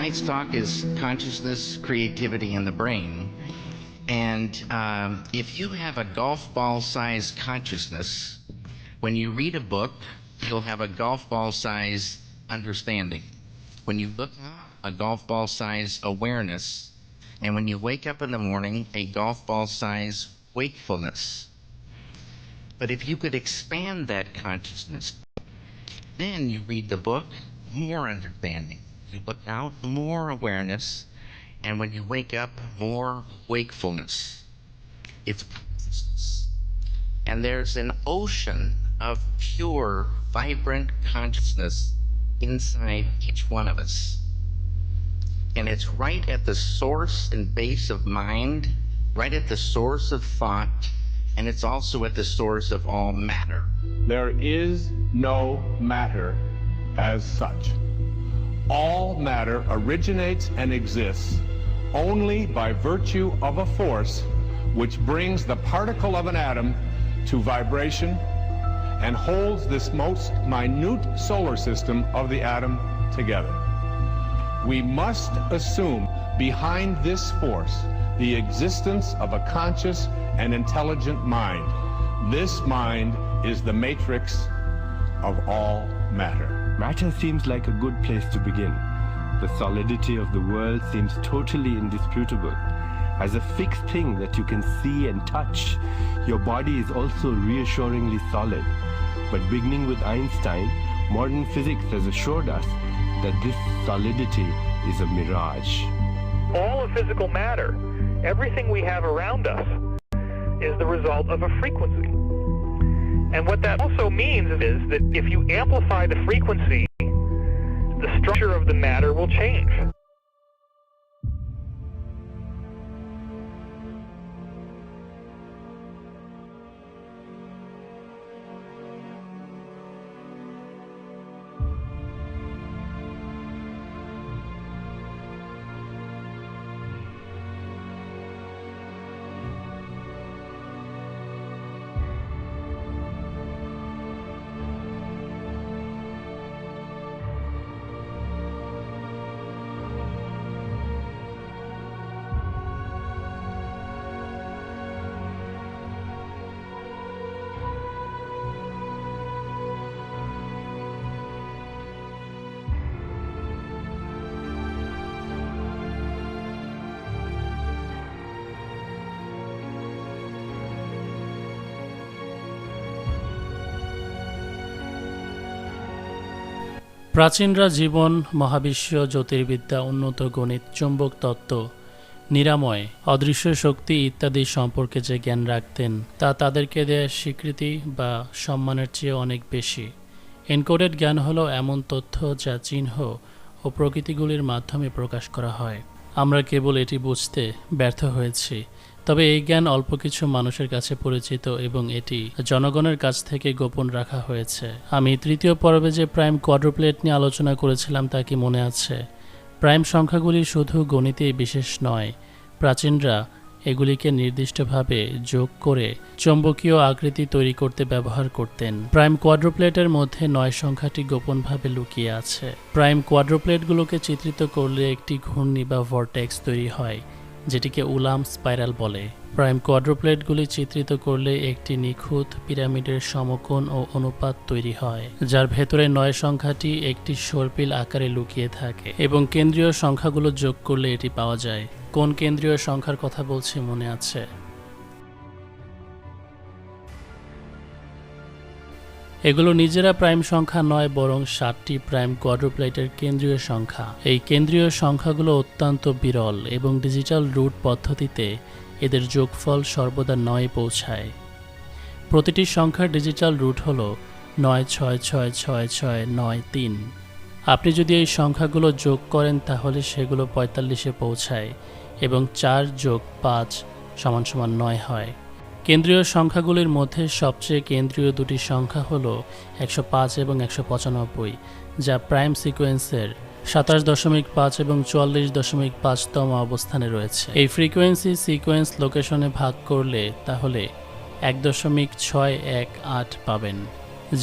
tonight's talk is consciousness, creativity, and the brain. And um, if you have a golf ball size consciousness, when you read a book, you'll have a golf ball size understanding. When you look a golf ball size awareness. And when you wake up in the morning, a golf ball size wakefulness. But if you could expand that consciousness, then you read the book, more understanding. You look out, more awareness. And when you wake up, more wakefulness. It's. And there's an ocean of pure, vibrant consciousness inside each one of us. And it's right at the source and base of mind, right at the source of thought, and it's also at the source of all matter. There is no matter as such. All matter originates and exists only by virtue of a force which brings the particle of an atom to vibration and holds this most minute solar system of the atom together. We must assume behind this force the existence of a conscious and intelligent mind. This mind is the matrix of all matter. Matter seems like a good place to begin. The solidity of the world seems totally indisputable. As a fixed thing that you can see and touch, your body is also reassuringly solid. But beginning with Einstein, modern physics has assured us that this solidity is a mirage. all of physical matter, everything we have around us, is the result of a frequency. And what that also means is that if you amplify the frequency, the structure of the matter will change. প্রাচীনরা জীবন, মহাবিশ্ব, জ্যোতির্বিদ্যা, উন্নত গণিত, চুম্বক তত্ত্ব, নিরাময়, অদৃশ্য শক্তি ইত্যাদি সম্পর্কে যে জ্ঞান রাখতেন, তা তাদেরকে দেয়া স্বীকৃতি বা সম্মানের চেয়ে অনেক বেশি। এনকোডেড জ্ঞান হলো এমন তথ্য যা চিহ্ন ও প্রকৃতিগুলির মাধ্যমে প্রকাশ করা হয়। আমরা কেবল এটি বুঝতে ব্যর্থ হয়েছি। তবে এই জ্ঞান অল্প কিছু মানুষের কাছে পরিচিত এবং এটি জনগণের কাছ থেকে গোপন রাখা হয়েছে। আমি তৃতীয় পর্বে যে প্রাইম কোয়াড্রোপ্লেট নিয়ে আলোচনা করেছিলাম তা কি মনে আছে? প্রাইম সংখ্যাগুলি শুধু গণিতেই বিশেষ নয়, প্রাচীনরা এগুলিকে নির্দিষ্টভাবে যোগ করে চৌম্বকীয় আকৃতি তৈরি করতে ব্যবহার করতেন। প্রাইম কোয়াড্রোপ্লেটের মধ্যে নয় সংখ্যাটি গোপনভাবে লুকিয়ে আছে। প্রাইম কোয়াড্রোপ্লেটগুলোকে চিত্রিত করলে একটি ঘূর্ণি বা ভর্টেক্স তৈরি হয় যেটিকে উলাম স্পাইরাল বলে। প্রাইম কোয়াড্রোপ্লেটগুলি চিত্রিত করলে একটি নিখুঁত পিরামিডের সমকোণ ও অনুপাত তৈরি হয়, যার ভেতরে নয় সংখ্যাটি একটি সর্পিল আকারে লুকিয়ে থাকে এবং কেন্দ্রীয় সংখ্যাগুলো যোগ করলে এটি পাওয়া যায়। কোন কেন্দ্রীয় সংখ্যার কথা বলছি মনে আছে? এগুলো নিজেরা প্রাইম সংখ্যা নয়, বরং সাতটি প্রাইম কোয়াড্রোপ্লেটের কেন্দ্রীয় সংখ্যা। এই কেন্দ্রীয় সংখ্যাগুলো অত্যন্ত বিরল এবং ডিজিটাল রুট পদ্ধতিতে এদের যোগফল সর্বদা নয় পৌঁছায়। প্রতিটি সংখ্যার ডিজিটাল রুট হল নয় ছয় ছয় ছয় ছয় নয় তিন। আপনি যদি এই সংখ্যাগুলো যোগ করেন তাহলে সেগুলো পঁয়তাল্লিশে পৌঁছায় এবং চার যোগ পাঁচ সমান সমান নয় হয়। কেন্দ্রীয় সংখ্যাগুলির মধ্যে সবচেয়ে কেন্দ্রীয় দুটি সংখ্যা হল একশো পাঁচ এবং একশো পঁচানব্বই, যা প্রাইম সিকোয়েন্সের সাতাশ দশমিক পাঁচ এবং চুয়াল্লিশ দশমিক পাঁচতম অবস্থানে রয়েছে। এই ফ্রিকোয়েন্সি সিকোয়েন্স লোকেশনে ভাগ করলে তাহলে এক দশমিক ছয় এক আট পাবেন।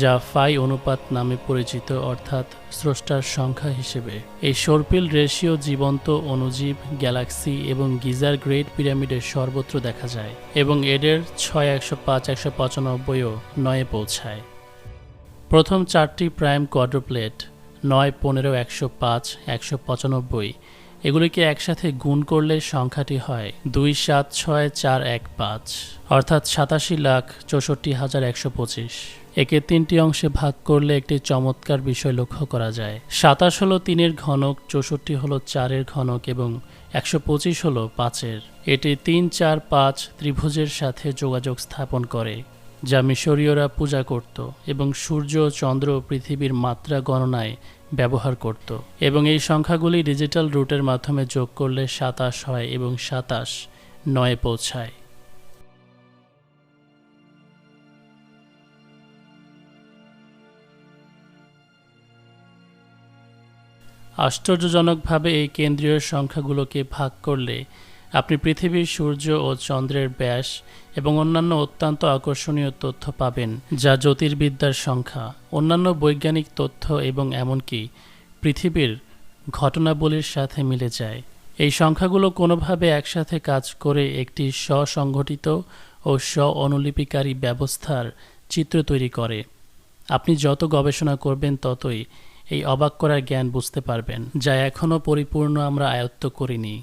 যা ফাই অনুপাত নামে পরিচিত, অর্থাৎ স্রষ্টার সংখ্যা হিসেবে। এই সর্পিল রেশিও জীবন্ত অণুজীব গ্যালাক্সি এবং গিজার গ্রেট পিরামিডের সর্বত্র দেখা যায় এবং এডের ছয় একশো পাঁচ একশো পঁচানব্বইও নয়ে পৌঁছায়। প্রথম চারটি প্রাইম কোয়াড্রোপ্লেট নয় পনেরো একশো পাঁচ একশো পঁচানব্বই, এগুলিকে একসাথে গুণ করলে সংখ্যাটি হয় দুই সাত ছয় চার এক পাঁচ, অর্থাৎ সাতাশি লাখ চৌষট্টি হাজার একশো পঁচিশ। একে তিনটি অংশে ভাগ করলে একটি চমৎকার বিষয় লক্ষ্য করা যায়। সাতাশ হলো তিনের ঘনক, চৌষট্টি হলো চারের ঘনক এবং একশো পঁচিশ হলো পাঁচের। এটি তিন, চার, পাঁচ ত্রিভুজের সাথে যোগাযোগ স্থাপন করে, যা মিশরীয়রা পূজা করত এবং সূর্য, চন্দ্র পৃথিবীর মাত্রা গণনায় ব্যবহার করত এবং এই সংখ্যাগুলি ডিজিটাল রুটের মাধ্যমে যোগ করলে সাতাশ হয় এবং সাতাশ নয়ে পৌঁছায়। আশ্চর্যজনকভাবে এই কেন্দ্রীয় সংখ্যাগুলোকে ভাগ করলে আপনি পৃথিবীর সূর্য ও চন্দ্রের ব্যাস এবং অন্যান্য অত্যন্ত আকর্ষণীয় তথ্য পাবেন, যা জ্যোতির্বিদ্যার সংখ্যা, অন্যান্য বৈজ্ঞানিক তথ্য এবং এমনকি পৃথিবীর ঘটনাবলীর সাথে মিলে যায়। এই সংখ্যাগুলো কোনোভাবে একসাথে কাজ করে একটি স্বসংগঠিত ও স্ব অনুলিপিকারী ব্যবস্থার চিত্র তৈরি করে। আপনি যত গবেষণা করবেন ততই এই অবাক করার জ্ঞান বুঝতে পারবেন যা এখনও পরিপূর্ণ আমরা আয়ত্ত করিনি।